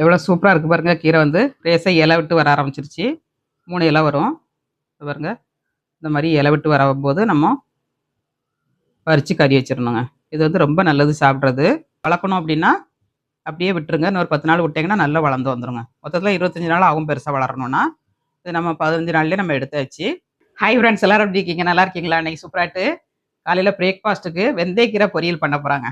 எவ்வளோ சூப்பராக இருக்குது பாருங்கள் கீரை வந்து ரேசாக இலை விட்டு வர ஆரம்பிச்சிருச்சு. மூணு இலை வரும். பாருங்கள் இந்த மாதிரி இலை விட்டு வரும்போது நம்ம பறித்து கறி வச்சிடணுங்க. இது வந்து ரொம்ப நல்லது சாப்பிட்றது. வளர்க்கணும் அப்படின்னா அப்படியே விட்டுருங்க. இன்னொரு பத்து நாள் விட்டிங்கன்னா நல்லா வளர்ந்து வந்துடுங்க மொத்தத்தில் இருபத்தஞ்சி நாள் ஆகும் பெருசாக வளரணும்னா. இது நம்ம பதினஞ்சு நாள்லேயே நம்ம எடுத்தாச்சு. ஹை ஃப்ரெண்ட்ஸ் எல்லோரும் எப்படி இருக்கீங்க? நல்லா இருக்கீங்களா? இன்றைக்கி சூப்பராட்டு காலையில் பிரேக்ஃபாஸ்ட்டுக்கு வெந்தயக்கீரை பொரியல் பண்ண போகிறாங்க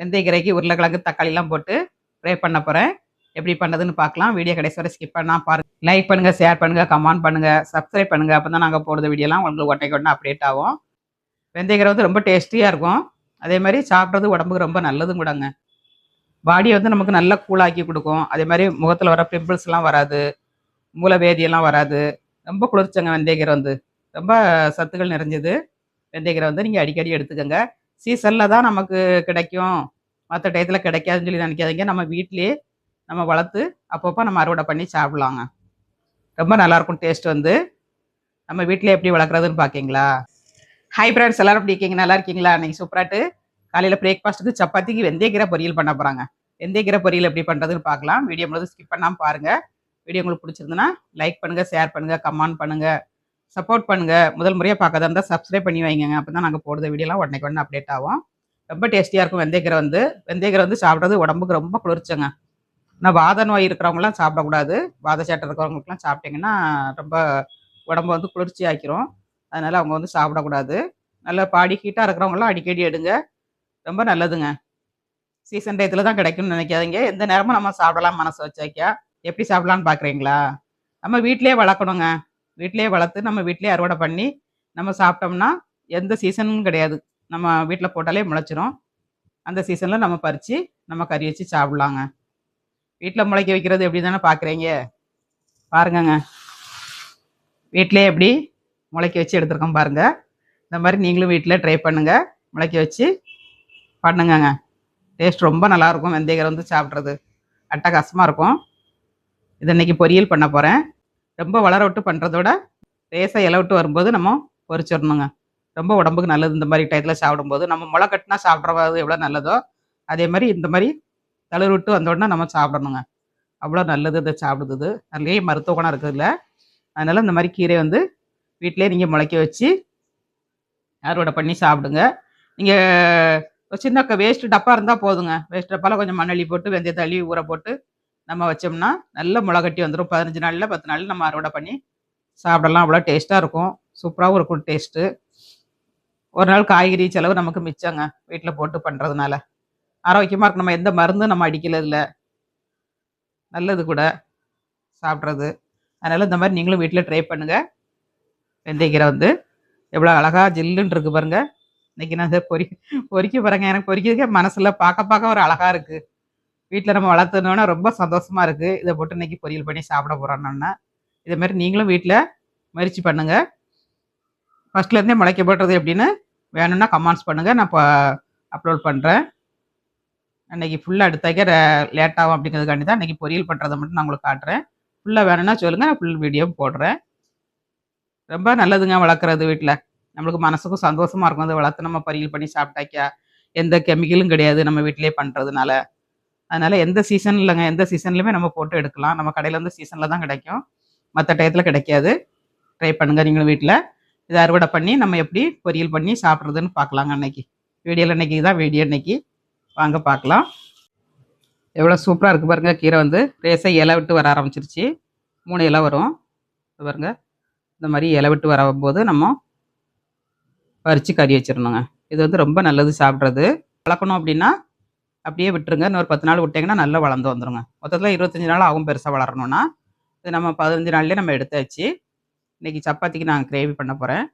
வெந்தயக்கீரைக்கு உருளைக்கிழங்கு தக்காளிலாம் போட்டு ஃப்ரை பண்ண போகிறேன் எப்படி பண்ணதுன்னு பார்க்கலாம். வீடியோ கடைசி வரை ஸ்கிப் பண்ணால் பாருங்க. லைக் பண்ணுங்க ஷேர் பண்ணுங்க கமெண்ட் பண்ணுங்க சப்ஸ்கிரைப் பண்ணுங்க. அப்போ தான் நாங்கள் போடுற வீடியோலாம் உங்களுக்கு ஒட்டைக்கு ஒன்றா அப்டேட் ஆகும். வெந்தயக்கீரை வந்து ரொம்ப டேஸ்டியாக இருக்கும். அதே மாதிரி சாப்பிட்றது உடம்புக்கு ரொம்ப நல்லதும் கூடங்க. பாடியை வந்து நமக்கு நல்லா கூலாக்கி கொடுக்கும். அதே மாதிரி முகத்தில் வர பிம்பிள்ஸ்லாம் வராது. மூளை வேதியெல்லாம் வராது. ரொம்ப குளிர்ச்சங்க வெந்தயக்கீரை வந்து. ரொம்ப சத்துக்கள் நிறைஞ்சது. வெந்தயக்கீரை வந்து நீங்கள் அடிக்கடி எடுத்துக்கோங்க. சீசனில் தான் நமக்கு கிடைக்கும். மற்ற டயத்தில் கிடைக்காதுன்னு சொல்லி நினைக்காதீங்க. நம்ம வீட்டிலேயே நம்ம வளர்த்து அப்பப்போ நம்ம அறுவடை பண்ணி சாப்பிட்லாங்க. ரொம்ப நல்லாயிருக்கும் டேஸ்ட் வந்து. நம்ம வீட்டில் எப்படி வளர்க்குறதுன்னு பார்க்கிங்களா ஹை ஃப்ரெண்ட்ஸ் எல்லாரும் எப்படி இருக்கீங்க? நல்லா இருக்கீங்களா? இன்னைக்கு சூப்பராட்டு காலையில் பிரேக்ஃபாஸ்ட்டுக்கு சப்பாத்திக்கு வெந்தயக்கீரை பொரியல் பண்ண போகிறாங்க வெந்தயக்கீரை பொரியல் எப்படி பண்ணுறதுன்னு பார்க்கலாம் வீடியோ முழுவதும் ஸ்கிப் பண்ணாமல் பாருங்கள் வீடியோ உங்களுக்கு பிடிச்சிருந்துன்னா லைக் பண்ணுங்கள் ஷேர் பண்ணுங்கள் கமெண்ட் பண்ணுங்கள் சப்போர்ட் பண்ணுங்கள் முதல் முறையாக பார்க்கறதா இருந்தால் சப்ஸ்கிரைப் பண்ணி வைங்க. அப்போ தான் நாங்கள் போடுற வீடியோலாம் உடனே உடனே அப்டேட் ஆகும். ரொம்ப டேஸ்டியாக இருக்கும் வெந்தயக்கீரை வந்து. வெந்தயக்கீரை வந்து சாப்பிட்றது உடம்புக்கு ரொம்ப குளிர்ச்சங்க. ஆனால் வாத நோய் இருக்கிறவங்களாம் சாப்பிடக்கூடாது. வாத சேட்டை இருக்கிறவங்களுக்குலாம் சாப்பிட்டிங்கன்னா ரொம்ப உடம்பு வந்து குளிர்ச்சி ஆக்கிரும். அதனால் அவங்க வந்து சாப்பிடக்கூடாது. நல்ல பாடி ஹீட்டாக இருக்கிறவங்களாம் அடிக்கடி எடுங்க. ரொம்ப நல்லதுங்க. சீசன் டயத்தில் தான் கிடைக்கும்னு நினைக்காதீங்க. எந்த நேரமும் நம்ம சாப்பிடலாம் மனசு வச்சாக்கியா எப்படி சாப்பிடலான்னு பார்க்குறீங்களா நம்ம வீட்டிலேயே வளர்க்கணுங்க. வீட்டிலேயே வளர்த்து நம்ம வீட்டிலே அறுவடை பண்ணி நம்ம சாப்பிட்டோம்னா எந்த சீசனும் கிடையாது. நம்ம வீட்டில் போட்டாலே முளைச்சிரும். அந்த சீசனில் நம்ம பறித்து நம்ம கறி வச்சு சாப்பிட்லாங்க. வீட்டில் முளைக்க வைக்கிறது எப்படி தானே பார்க்குறீங்க பாருங்கங்க. வீட்டிலே எப்படி முளைக்க வச்சு எடுத்துருக்கோம் பாருங்கள் இந்த மாதிரி நீங்களும் வீட்டில் ட்ரை பண்ணுங்க. முளைக்க வச்சு பண்ணுங்கங்க. டேஸ்ட் ரொம்ப நல்லாயிருக்கும் வெந்தயக்கரை வந்து சாப்பிட்றது அட்டகாசமாக இருக்கும். இது இன்னைக்கு பொரியல் பண்ண போகிறேன் ரொம்ப வளர விட்டு பண்ணுறதோட லேசாக இலை விட்டு வரும்போது நம்ம பொறிச்சிடணுங்க ரொம்ப உடம்புக்கு நல்லது. இந்த மாதிரி டயத்தில் சாப்பிடும்போது நம்ம முளை கட்டினா சாப்பிட்றது எவ்வளோ நல்லதோ அதே மாதிரி இந்த மாதிரி தளர் விட்டு வந்த உடனே நம்ம சாப்பிடணுங்க. அவ்வளோ நல்லது இதை சாப்பிடுது நிறைய மருத்துவ குணம் இருக்குதுல்ல அதனால் இந்த மாதிரி கீரை வந்து வீட்டிலே நீங்கள் முளைக்க வச்சு அறுவடை பண்ணி சாப்பிடுங்க. நீங்கள் சின்ன வேஸ்ட்டு டப்பா இருந்தால் போதுங்க. வேஸ்ட் டப்பாவில் கொஞ்சம் மண்ணள்ளி போட்டு வெந்தய தள்ளி ஊற போட்டு நம்ம வச்சோம்னா நல்ல முளைகட்டி வந்துடும் பதினஞ்சு நாளில் பத்து நாளில் நம்ம அறுவடை பண்ணி சாப்பிடலாம். அவ்வளோ டேஸ்ட்டாக இருக்கும். சூப்பராகவும் இருக்கும் டேஸ்ட்டு ஒரு நாள் காய்கறி செலவு நமக்கு மிச்சங்க. வீட்டில் போட்டு பண்ணுறதுனால ஆரோக்கியமாக இருக்கு நம்ம எந்த மருந்தும் நம்ம அடிக்கல இல்லை நல்லது கூட. சாப்பிட்றது. அதனால் இந்த மாதிரி நீங்களும் வீட்டில் ட்ரை பண்ணுங்கள் வெந்தயக்கீரை வந்து எவ்வளோ அழகாக ஜில்லுன்னு இருக்கு பாருங்க. இன்றைக்கி நான் பொறி பொறிக்க பாருங்க எனக்கு பொறிக்கிறதுக்கே மனசில் பார்க்க பார்க்க ஒரு அழகாக இருக்குது வீட்டில் நம்ம வளர்த்துனோன்னா ரொம்ப சந்தோஷமாக இருக்குது இதை போட்டு இன்றைக்கி பொரியல் பண்ணி சாப்பிட போகிறோன்னா இதே மாதிரி நீங்களும் வீட்டில் முயற்சி பண்ணுங்கள் ஃபஸ்ட்லேருந்தே முளைக்க போடுறது எப்படின்னு வேணும்னா கமெண்ட்ஸ் பண்ணுங்கள் நான் இப்போ அப்லோட் பண்ணுறேன் அன்னைக்கு ஃபுல்லாக எடுத்தாக்க லேட் ஆகும் அப்படிங்கிறதுக்காண்டி தான் அன்றைக்கி பொரியல் பண்ணுறதை மட்டும் நான் உங்களுக்கு காட்டுறேன். ஃபுல்லாக வேணும்னா சொல்லுங்கள் நான் ஃபுல் வீடியோ போடுறேன். ரொம்ப நல்லதுங்க வளர்க்குறது வீட்டில் நம்மளுக்கு மனசுக்கும் சந்தோஷமாக இருக்கும். அதை வளர்த்து நம்ம பொரியல் பண்ணி சாப்பிட்டாக்கா எந்த கெமிக்கலும் கிடையாது நம்ம வீட்டிலே பண்ணுறதுனால அதனால் எந்த சீசன் இல்லைங்க எந்த சீசன்லையுமே நம்ம போட்டு எடுக்கலாம். நம்ம கடையில் வந்து சீசனில் தான் கிடைக்கும். மற்ற டயத்தில் கிடைக்காது. ட்ரை பண்ணுங்கள் நீங்களும் வீட்டில் இதை அறுவடை பண்ணி நம்ம எப்படி பொரியல் பண்ணி சாப்பிட்றதுன்னு பார்க்கலாங்க அன்னைக்கு. வீடியோவில் இன்னைக்கு தான் வீடியோ இன்னைக்கு வாங்க பார்க்கலாம். எவ்வளோ சூப்பராக இருக்குது பாருங்க. கீரை வந்து ரேசாக இலை விட்டு வர ஆரம்பிச்சிருச்சு. மூணு இலை வரும். பாருங்க. இந்த மாதிரி இலை விட்டு வரும்போது நம்ம பறித்து கறி வச்சிடணுங்க. இது வந்து ரொம்ப நல்லது சாப்பிட்றது. வளர்க்கணும் அப்படின்னா அப்படியே விட்டுருங்க. இன்னொரு பத்து நாள் விட்டிங்கன்னா நல்லா வளர்ந்து வந்துடுங்க மொத்தத்தில் இருபத்தஞ்சி நாள் ஆகும் பெருசாக வளரணும்னா. இது நம்ம பதினஞ்சு நாள்லேயே நம்ம எடுத்தாச்சு. இன்றைக்கி சப்பாத்திக்கு நான் கிரேவி பண்ண போகிறேன்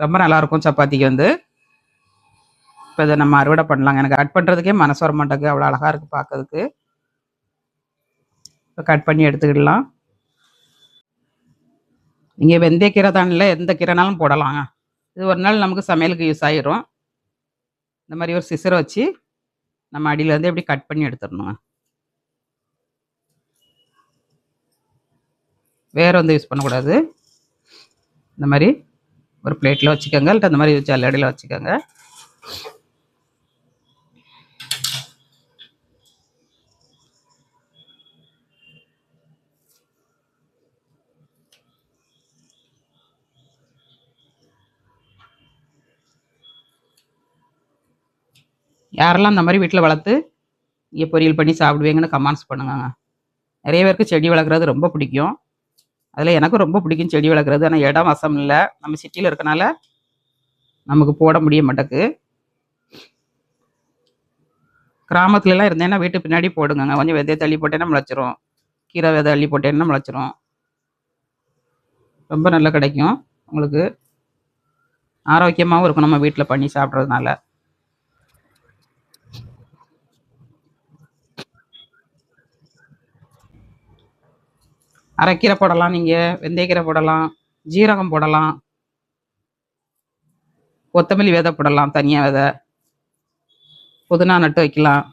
ரொம்ப நல்லாயிருக்கும் சப்பாத்திக்கு வந்து. இப்போ இதை நம்ம அறுவடை பண்ணலாங்க. எனக்கு கட் பண்ணுறதுக்கே மனசு வர மாட்டேங்குது அவ்வளோ அழகாக இருக்குது பார்க்கறதுக்கு இப்போ கட் பண்ணி எடுத்துக்கிடலாம். நீங்கள் வெந்தய கீரை தானில் எந்த கீரைனாலும் போடலாங்க. இது ஒரு நாள் நமக்கு சமையலுக்கு யூஸ் ஆகிரும் இந்த மாதிரி ஒரு சிசரை வச்சு நம்ம அடியிலேருந்து எப்படி கட் பண்ணி எடுத்துடணுங்க. வேறு வந்து யூஸ் பண்ணக்கூடாது. இந்த மாதிரி ஒரு பிளேட்டில் வச்சுக்கோங்க. இல்லை அந்த மாதிரி ஜல்லடியில் வச்சுக்கோங்க. யாரெல்லாம் அந்த மாதிரி வீட்டில் வளர்த்து இங்கே பொரியல் பண்ணி சாப்பிடுவீங்கன்னு கமெண்ட்ஸ் பண்ணுங்கங்க. நிறைய பேருக்கு செடி வளர்க்குறது ரொம்ப பிடிக்கும். அதில் எனக்கும் ரொம்ப பிடிக்கும் செடி வளர்க்குறது. ஆனால் இடம் வசம் இல்லை. நம்ம சிட்டியில் இருக்கனால நமக்கு போட முடிய மாட்டேக்கு கிராமத்துலலாம் இருந்தேன்னா வீட்டு பின்னாடி போடுங்கங்க. கொஞ்சம் விதைய தள்ளி போட்டேன்னா முளைச்சிரும். கீரை விதை அள்ளி போட்டேன்னா முளைச்சிரும். ரொம்ப நல்லா கிடைக்கும். உங்களுக்கு ஆரோக்கியமாகவும் இருக்கும் நம்ம வீட்டில் பண்ணி சாப்பிட்றதுனால. அரைக்கீரை போடலாம் நீங்கள் வெந்தயக்கீரை போடலாம் ஜீரகம் போடலாம் கொத்தமல்லி விதை போடலாம் தனியாக விதை புதினா நட்டு வைக்கலாம்.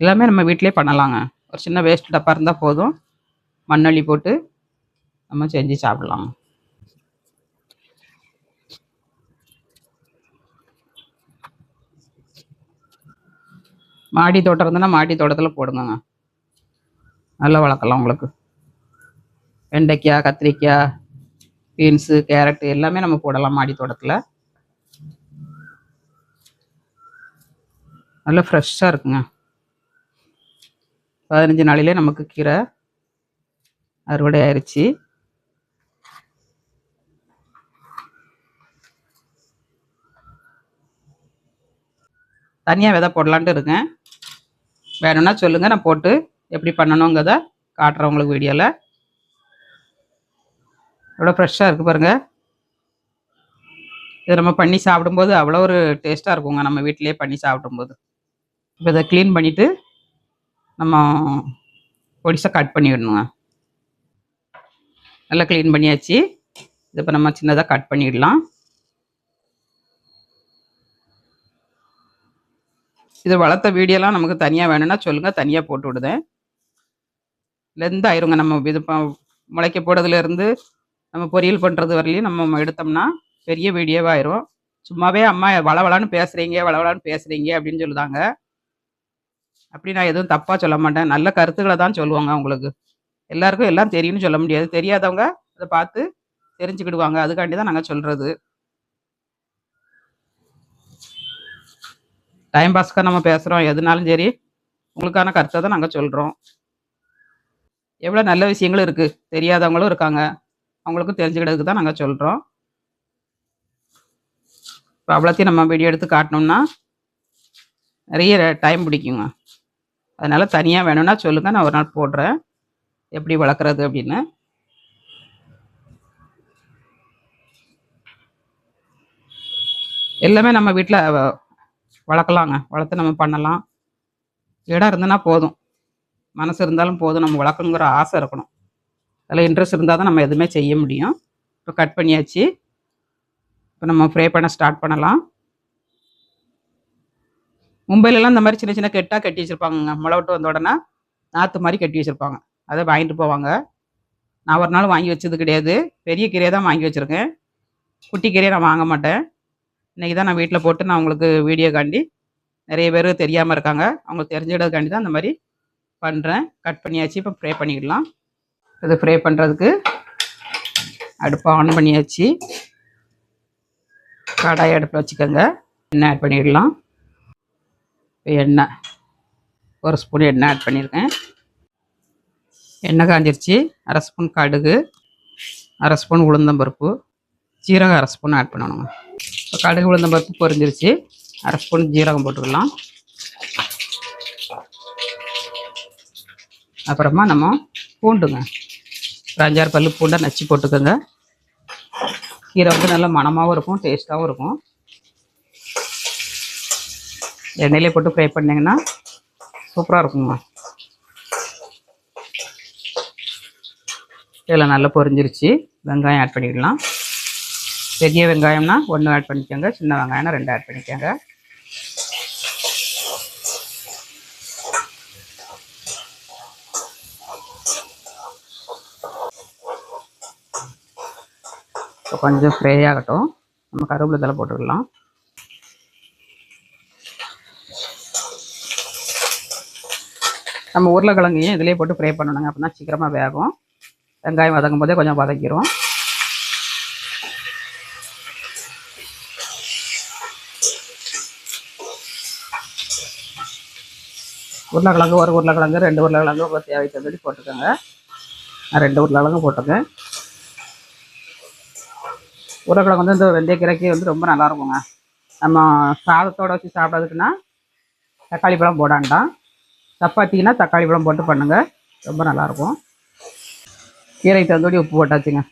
எல்லாமே நம்ம வீட்டிலே பண்ணலாங்க. ஒரு சின்ன வேஸ்ட் டப்பா இருந்தால் போதும். மண்ணள்ளி போட்டு நம்ம செஞ்சு சாப்பிடலாம். மாடி தோட்டம் இருந்ததுன்னா மாடி தோட்டத்தில் போடுங்கங்க. நல்லா வளர்க்கலாம் உங்களுக்கு. வெண்டைக்காய் கத்திரிக்காய் பீன்ஸு கேரட்டு எல்லாமே நம்ம போடலாம் மாடி தோட்டத்தில். நல்லா ஃப்ரெஷ்ஷாக இருக்குங்க. பதினஞ்சு நாளிலே நமக்கு கீரை அறுவடை ஆயிடுச்சு தனியாக விதை போடலான்ட்டு இருக்கேன். வேணும்னா சொல்லுங்கள் நான் போட்டு எப்படி பண்ணணுங்கிறத காட்டுறேன் உங்களுக்கு வீடியோவில் எவ்வளோ ஃப்ரெஷ்ஷாக இருக்குது பாருங்கள் இதை நம்ம பண்ணி சாப்பிடும்போது அவ்வளோ ஒரு டேஸ்ட்டாக இருக்குங்க. நம்ம வீட்டிலேயே பண்ணி சாப்பிடும்போது. இப்போ இதை க்ளீன் பண்ணிவிட்டு நம்ம பொடிசாக கட் பண்ணிவிடணுங்க நல்லா க்ளீன் பண்ணியாச்சு. இதை இப்போ நம்ம சின்னதாக கட் பண்ணிடலாம். இது வளர்த்த வீடியோலாம் நமக்கு தனியாக வேணும்னா சொல்லுங்கள் தனியாக போட்டு விடுதேன். லெந்த் ஆயிருங்க. நம்ம இது முளைக்க போடுறதுலேருந்து நம்ம பொரியல் பண்ணுறது வரலையும் நம்ம எடுத்தோம்னா பெரிய வீடியோவாக ஆயிரும். சும்மாவே அம்மா வளவளான்னு பேசுகிறீங்க வளவளான்னு பேசுகிறீங்க அப்படின்னு சொல்லுதாங்க. அப்படி நான் எதுவும் தப்பாக சொல்ல மாட்டேன். நல்ல கருத்துக்களை தான் சொல்லுவாங்க உங்களுக்கு எல்லாருக்கும் எல்லாம் தெரியும்னு சொல்ல முடியாது. தெரியாதவங்க அதை பார்த்து தெரிஞ்சுக்கிடுவாங்க. அதுக்காண்டி தான் நாங்கள் சொல்கிறது டைம் பாஸ்க்காக நம்ம பேசுகிறோம் எதுனாலும் சரி உங்களுக்கான கருத்தை தான் நாங்கள் சொல்கிறோம் எவ்வளோ நல்ல விஷயங்களும் இருக்குது தெரியாதவங்களும் இருக்காங்க. அவங்களுக்கும் தெரிஞ்சுக்கிறதுக்கு தான் நாங்கள் சொல்கிறோம் இப்போ அவ்வளோத்தையும் நம்ம வீடியோ எடுத்து காட்டினோம்னா நிறைய டைம் பிடிக்குங்க. அதனால் தனியாக வேணும்னா சொல்லுங்கள் நான் ஒரு நாள் போடுறேன். எப்படி வளர்க்குறது அப்படின்னு. எல்லாமே நம்ம வீட்டில் வளர்க்கலாங்க. வளர்த்து நம்ம பண்ணலாம். இடம் இருந்ததுன்னா போதும். மனசு இருந்தாலும் போதும். நம்ம வளர்க்கணுங்கிற ஆசை இருக்கணும். அதில் இன்ட்ரெஸ்ட் இருந்தால் தான் நம்ம எதுவுமே செய்ய முடியும். இப்போ கட் பண்ணியாச்சு. இப்போ நம்ம ஃப்ரை பண்ண ஸ்டார்ட் பண்ணலாம். மும்பையிலலாம் இந்த மாதிரி சின்ன சின்ன கெட்டாக கட்டி வச்சுருப்பாங்கங்க. முளை விட்டு வந்த உடனே நாற்று மாதிரி கட்டி வச்சுருப்பாங்க. அதை வாங்கிட்டு போவாங்க. நான் ஒரு நாள் வாங்கி வச்சது கிடையாது. பெரிய கீரையை தான் வாங்கி வச்சுருக்கேன். குட்டி கீரையை நான் வாங்க மாட்டேன். இன்றைக்கி தான் நான் வீட்டில் போட்டு நான் உங்களுக்கு வீடியோ காண்டி நிறைய பேர் தெரியாமல் இருக்காங்க. அவங்களுக்கு தெரிஞ்சிடறதுக்காண்டி தான் இந்த மாதிரி பண்ணுறேன் கட் பண்ணியாச்சு. இப்போ ஃப்ரை பண்ணிடலாம். இது ஃப்ரை பண்ணுறதுக்கு அடுப்பை ஆன் பண்ணியாச்சு. கடாய் அடுப்பில் வச்சுக்கோங்க. எண்ணெய் ஆட் பண்ணிடலாம். இப்போ எண்ணெய். ஒரு ஸ்பூன் எண்ணெய் ஆட் பண்ணியிருக்கேன் எண்ணெய் காஞ்சிருச்சு. அரை ஸ்பூன் கடுகு. அரை ஸ்பூன் உளுந்தம்பருப்பு ஜீரகம் அரை ஸ்பூன் ஆட் பண்ணணுங்க. இப்போ கடுகு உளுந்தம்பருப்பு பொரிஞ்சிருச்சு. அரை ஸ்பூன் ஜீரகம் போட்டுக்கலாம். அப்புறமா நம்ம பூண்டுங்க. ஒரு அஞ்சாறு பல்லு பூண்டை நச்சு போட்டுக்கோங்க. கீரை வந்து நல்லா மணமாகவும் இருக்கும் டேஸ்ட்டாகவும் இருக்கும். எண்ணெயிலே போட்டு ஃப்ரை பண்ணிங்கன்னா சூப்பராக இருக்குங்க. இதில் நல்லா பொரிஞ்சிருச்சு. வெங்காயம் ஆட் பண்ணிக்கலாம். பெரிய வெங்காயம்னா ஒன்று ஆட் பண்ணிக்கோங்க சின்ன வெங்காயம்னா ரெண்டு ஆட் பண்ணிக்கோங்க. இப்போ கொஞ்சம் ஃப்ரை ஆகட்டும். நம்ம கருவேப்பிலை தலை போட்டுக்கலாம். நம்ம உருளைக்கிழங்கையும் இதிலே போட்டு ஃப்ரை பண்ணணுங்க. அப்படின்னா சீக்கிரமாக வேகும். வெங்காயம் வதங்கும் போதே கொஞ்சம் வதக்கிடும் உருளைக்கிழங்கு ஒரு உருளைக்கிழங்கு ரெண்டு உருளைக்கிழங்கு தேவைக்கு சொல்லி போட்டுக்கோங்க. நான் ரெண்டு உருளைக்கிழங்கு போட்டுக்கேன் உருளைக்கிழங்கு வந்து இந்த வெந்தயக்கீரைக்கு வந்து ரொம்ப நல்லா இருக்குங்க நம்ம சாதத்தோட வச்சு சாப்பிட்றதுக்குன்னா தக்காளி பழம் போடாண்டாம். சப்பாத்திக்குன்னா தக்காளி பழம் போட்டு பண்ணுங்கள் ரொம்ப நல்லாயிருக்கும். கீரைக்கு தகுந்தபடி உப்பு போட்டாச்சுங்க.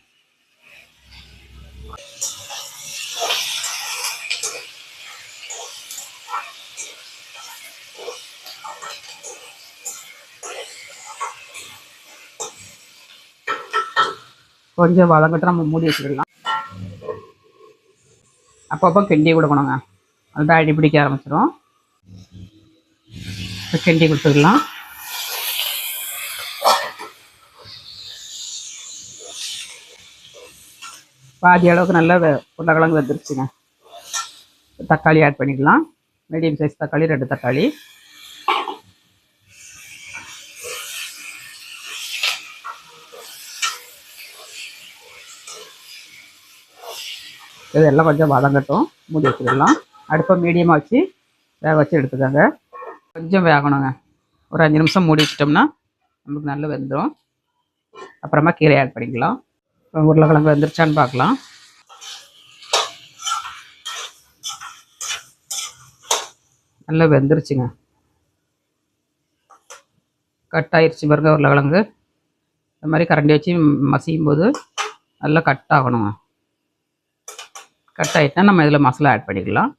கொஞ்சம் வதங்கிட்டு நம்ம மூடி வச்சுக்கலாம். அப்பப்போ கிண்டி கொடுக்கணுங்க. அதுதான் அடி பிடிக்க ஆரம்பிச்சிடும் இப்போ கிண்டி கொடுத்துக்கலாம் பாதி அளவுக்கு நல்லா உருளைக்கிழங்கு வந்துருச்சுங்க. தக்காளி ஆட் பண்ணிக்கலாம் மீடியம் சைஸ் தக்காளி ரெண்டு தக்காளி. இதெல்லாம் கொஞ்சம் வதங்கட்டும். மூடி வச்சுக்கலாம் அடுப்பை மீடியமாக வச்சு வேக வச்சு எடுத்துக்கோங்க. கொஞ்சம் வேகணுங்க. ஒரு அஞ்சு நிமிஷம் மூடி வச்சிட்டோம்னா நமக்கு நல்லா வெந்துடும் அப்புறமா கீரை ஆட் பண்ணிக்கலாம். உருளைக்கிழங்கு வெந்துருச்சான்னு பார்க்கலாம். நல்லா வெந்துருச்சுங்க. கட் ஆயிடுச்சு பாருங்க உருளைக்கிழங்கு. இந்த மாதிரி கரண்டி வச்சு மசியும் போது நல்லா கட் ஆகணுங்க. கட் ஆகிட்டா நம்ம இதில் மசாலா ஆட் பண்ணிக்கலாம்.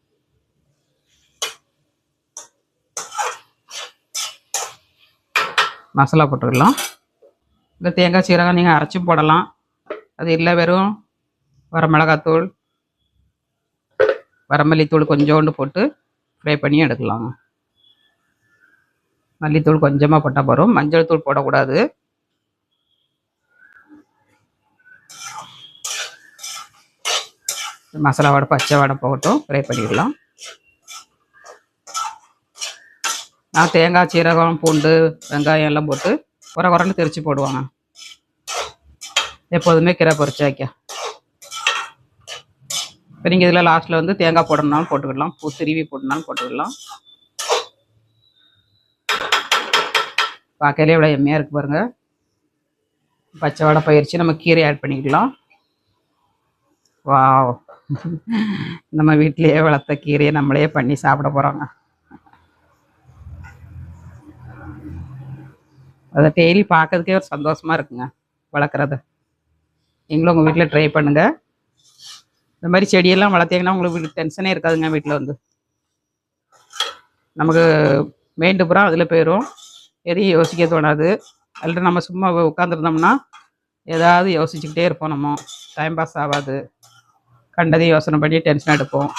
மசாலா போட்டுக்கலாம். இந்த தேங்காய் சீரகம் நீங்கள் அரைச்சும் போடலாம். அது இல்லை வெறும் வரமிளகாத்தூள் வரமல்லித்தூள் கொஞ்சோண்டு போட்டு ஃப்ரை பண்ணி எடுக்கலாங்க மல்லித்தூள் கொஞ்சமாக போட்டால் போகிறோம் மஞ்சள் தூள் போடக்கூடாது. மசாலா வடை பச்சை வடை போட்டும் ஃப்ரை பண்ணிடலாம். நான் தேங்காய் சீரகம் பூண்டு வெங்காயம் எல்லாம் போட்டு குறை குறைன்னு திரிச்சு போடுவாங்க. எப்போதுமே கீரை பொரிச்சு வைக்க. இப்போ நீங்கள் இதில் லாஸ்ட்டில் வந்து தேங்காய் போடணும்னாலும் போட்டுக்கிடலாம் பூ திருவி போடணும்னாலும் போட்டுக்கிடலாம் பார்க்கலே இவ்வளோ எம்மையாக இருக்குது பாருங்கள் பச்சை வடை பயிற்சி நம்ம கீரை ஆட் பண்ணிக்கலாம். வா நம்ம வீட்டிலேயே வளர்த்த கீரையை நம்மளே பண்ணி சாப்பிட போகிறோங்க அதை டெய்லி பார்க்கறதுக்கே ஒரு சந்தோஷமா இருக்குங்க வளர்க்குறது. நீங்களும் உங்கள் வீட்டில் ட்ரை பண்ணுங்க. இந்த மாதிரி செடியெல்லாம் வளர்த்தீங்கன்னா உங்களுக்கு டென்ஷனே இருக்காதுங்க வீட்டில் வந்து. நமக்கு மெயின்டு புறம் அதில் போயிடும் எதையும் யோசிக்க தோணாது. அதில் நம்ம சும்மா உட்காந்துருந்தோம்னா ஏதாவது யோசிச்சுக்கிட்டே இருப்போம் நம்ம. டைம் பாஸ் ஆகாது. கண்டதையும் யோசனை பண்ணி டென்ஷன் எடுப்போம்.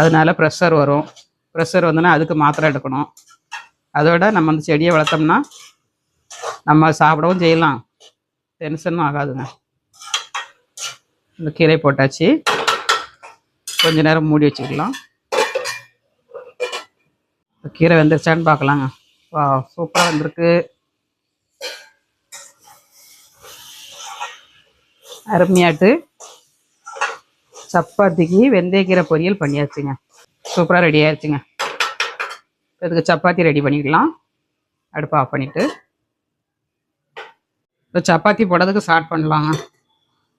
அதனால ப்ரெஷர் வரும். ப்ரெஷர் வந்தோன்னா அதுக்கு மாத்திரை எடுக்கணும். அதோட நம்ம அந்த செடியை வளர்த்தோம்னா நம்ம சாப்பிடவும் செய்யலாம். டென்ஷனும் ஆகாதுங்க. இந்த கீரை போட்டாச்சு. கொஞ்ச நேரம் மூடி வச்சுக்கலாம். இந்த கீரை வெந்துருச்சான்னு பார்க்கலாங்க. வா சூப்பராக வந்திருக்கு. அருமையாட்டு சப்பாத்திக்கு வெந்தயக்கீரை பொரியல் பண்ணியாச்சுங்க. சூப்பராக ரெடி ஆயிடுச்சுங்க இதுக்கு சப்பாத்தி ரெடி பண்ணிக்கலாம் அடுப்பை ஆஃப் பண்ணிவிட்டு இப்போ சப்பாத்தி போடுறதுக்கு ஸ்டார்ட் பண்ணலாங்க.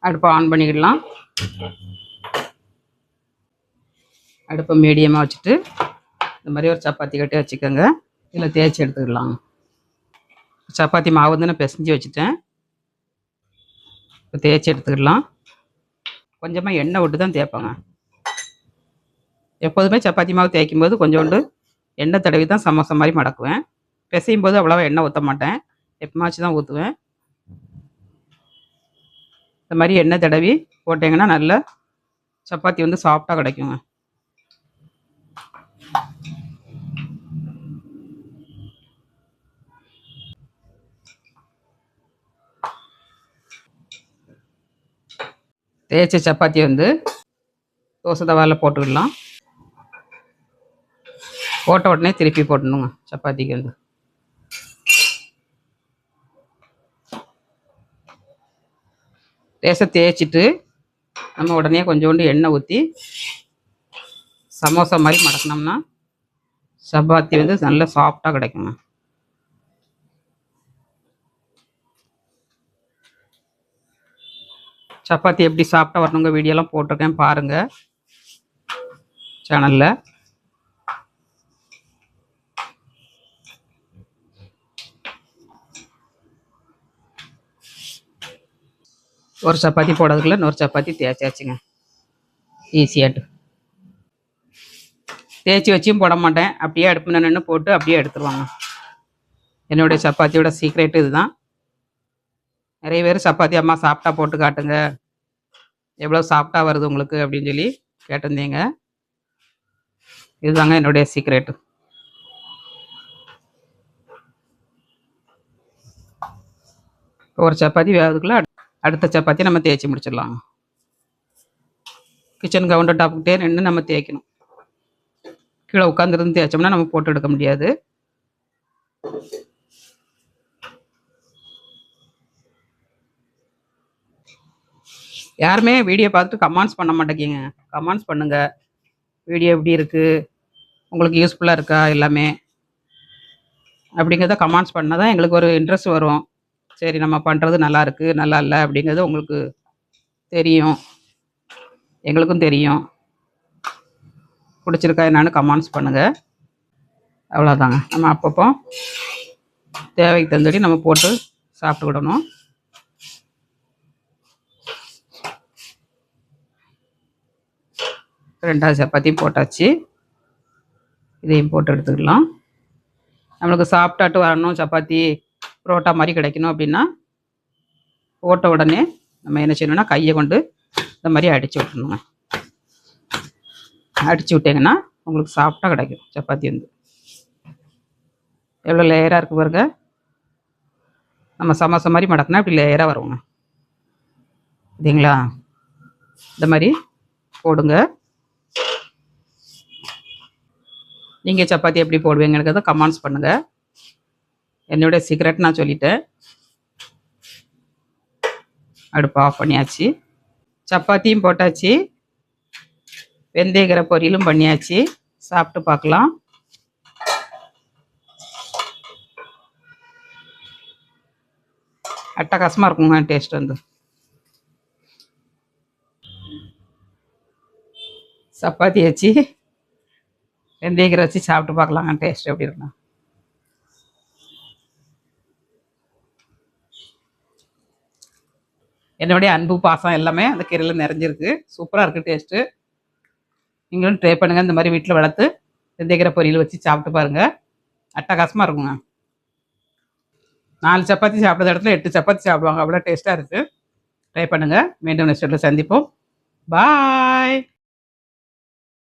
அடுப்பை ஆன் பண்ணிக்கிடலாம். அடுப்பை மீடியமாக வச்சுட்டு இந்த மாதிரி ஒரு சப்பாத்தி கட்டி வச்சுக்கோங்க. இதில் தேய்ச்சி எடுத்துக்கிடலாங்க சப்பாத்தி மாவு வந்து நான் பிசைஞ்சு வச்சுட்டேன். இப்போ தேய்ச்சி எடுத்துக்கிடலாம். கொஞ்சமாக எண்ணெய் விட்டு தான் தேய்ப்பாங்க. எப்போதுமே சப்பாத்தி மாவு தேய்க்கும் போது கொஞ்சோண்டு எண்ணெய் தடவி தான் சமோசா மாதிரி மடக்குவேன். பிசையும் போது அவ்வளோவா எண்ணெய் ஊற்ற மாட்டேன். எப்பமாச்சும் தான் ஊற்றுவேன் இந்த மாதிரி எண்ணெய் தடவி போட்டிங்கன்னா நல்ல சப்பாத்தி வந்து சாஃப்டாக கிடைக்குங்க. தேய்ச்ச சப்பாத்தி வந்து தோசை தவாவில் போட்டுக்கிடலாம் போட்ட உடனே திருப்பி போடணுங்க சப்பாத்திக்கு வந்து. லேசாக தேய்ச்சிட்டு நம்ம உடனே கொஞ்சோண்டு எண்ணெய் ஊற்றி சமோசா மாதிரி மடக்கினோம்னா சப்பாத்தி வந்து நல்ல சாஃப்டாக கிடைக்குங்க. சப்பாத்தி எப்படி சாப்பிட்டா வரணுங்க வீடியோலாம் போட்டிருக்கேன் பாருங்கள் சேனலில் ஒரு சப்பாத்தி போடுறதுக்குள்ள இன்னொரு சப்பாத்தி தேய்ச்சாச்சுங்க. ஈஸியாட்டு தேய்ச்சி வச்சியும் போட மாட்டேன். அப்படியே அடுப்பு நின்று போட்டு அப்படியே எடுத்துருவாங்க. என்னுடைய சப்பாத்தியோட சீக்ரெட் இதுதான். நிறைய பேர் சப்பாத்தி அம்மா சாப்பிட்டா போட்டு காட்டுங்க. எவ்வளோ சாப்பிட்டா வருது உங்களுக்கு அப்படின்னு சொல்லி கேட்டிருந்தீங்க. இதுதாங்க என்னுடைய சீக்ரெட்டு ஒரு சப்பாத்தி வேகிறதுக்குள்ள அடுத்த சப்பாத்தி நம்ம தேய்ச்சி முடிச்சிடலாம். கிச்சன் கவுண்டர் டாப்புக்கிட்டே நின்று நம்ம தேய்க்கணும். கீழே உட்காந்துருந்து தேய்ச்சோம்னா நம்ம போட்டு எடுக்க முடியாது. யாருமே வீடியோ பார்த்துட்டு கமெண்ட்ஸ் பண்ண மாட்டேங்கிங்க. கமெண்ட்ஸ் பண்ணுங்க. வீடியோ எப்படி இருக்குது உங்களுக்கு யூஸ்ஃபுல்லாக இருக்கா? எல்லாமே. அப்படிங்கிறத கமெண்ட்ஸ் பண்ணால் தான் எங்களுக்கு ஒரு இன்ட்ரெஸ்ட் வரும். சரி நம்ம பண்ணுறது நல்லா இருக்குது நல்லா இல்லை அப்படிங்கிறது உங்களுக்கு தெரியும். எங்களுக்கும் தெரியும். பிடிச்சிருக்கா என்னான்னு கமெண்ட்ஸ் பண்ணுங்கள் அவ்வளோதாங்க நம்ம அப்பப்போ தேவைக்கு தகுந்தபடி நம்ம போட்டு சாப்பிட்டுக்கிடணும். ரெண்டாவது சப்பாத்தி போட்டாச்சு. இதையும் போட்டு எடுத்துக்கலாம். நம்மளுக்கு சாப்பிட்டாட்டு வரணும் சப்பாத்தி புரோட்டா மாதிரி கிடைக்கணும் அப்படின்னா போட்ட உடனே நம்ம என்ன செய்யணும்னா கையை கொண்டு இந்த மாதிரி அடித்து விட்டுணுங்க அடித்து விட்டிங்கன்னா உங்களுக்கு சாப்பிட்டா கிடைக்கும் சப்பாத்தி வந்து. எவ்வளோ லேயராக இருக்குது பாருங்க. நம்ம சமோசா மாதிரி மடக்குனா இப்படி லேயராக வருவோங்க சரிங்களா? இந்த மாதிரி போடுங்க. நீங்கள் சப்பாத்தி எப்படி போடுவீங்கிறத கமெண்ட்ஸ் பண்ணுங்கள் என்னுடைய சீக்ரெட் நான் சொல்லிட்டேன். அடுப்பு ஆஃப் பண்ணியாச்சு. சப்பாத்தியும் போட்டாச்சு. வெந்தயக்கரை பொரியலும் பண்ணியாச்சு. சாப்பிட்டு பார்க்கலாம். அட்டகாசமாக இருக்குங்க டேஸ்ட் வந்து. சப்பாத்தி வச்சு வெந்தயக்கரை வச்சு சாப்பிட்டு பார்க்கலாங்க. டேஸ்ட் எப்படி இருக்கும் என்னுடைய அன்பு பாசம் எல்லாமே அந்த கீரையில் நிறைஞ்சிருக்கு. சூப்பராக இருக்குது டேஸ்ட்டு நீங்களும் ட்ரை பண்ணுங்கள் இந்த மாதிரி வீட்டில் வளர்த்து வெந்தயக்கீரை பொரியல் வச்சு சாப்பிட்டு பாருங்கள் அட்டகாசமாக இருக்குங்க. நாலு சப்பாத்தி சாப்பிட்ற இடத்துல எட்டு சப்பாத்தி சாப்பிடுவாங்க. அவ்வளோ டேஸ்ட்டாக இருக்குது ட்ரை பண்ணுங்கள் மீண்டும் நெக்ஸ்ட் சந்திப்போம். பாய்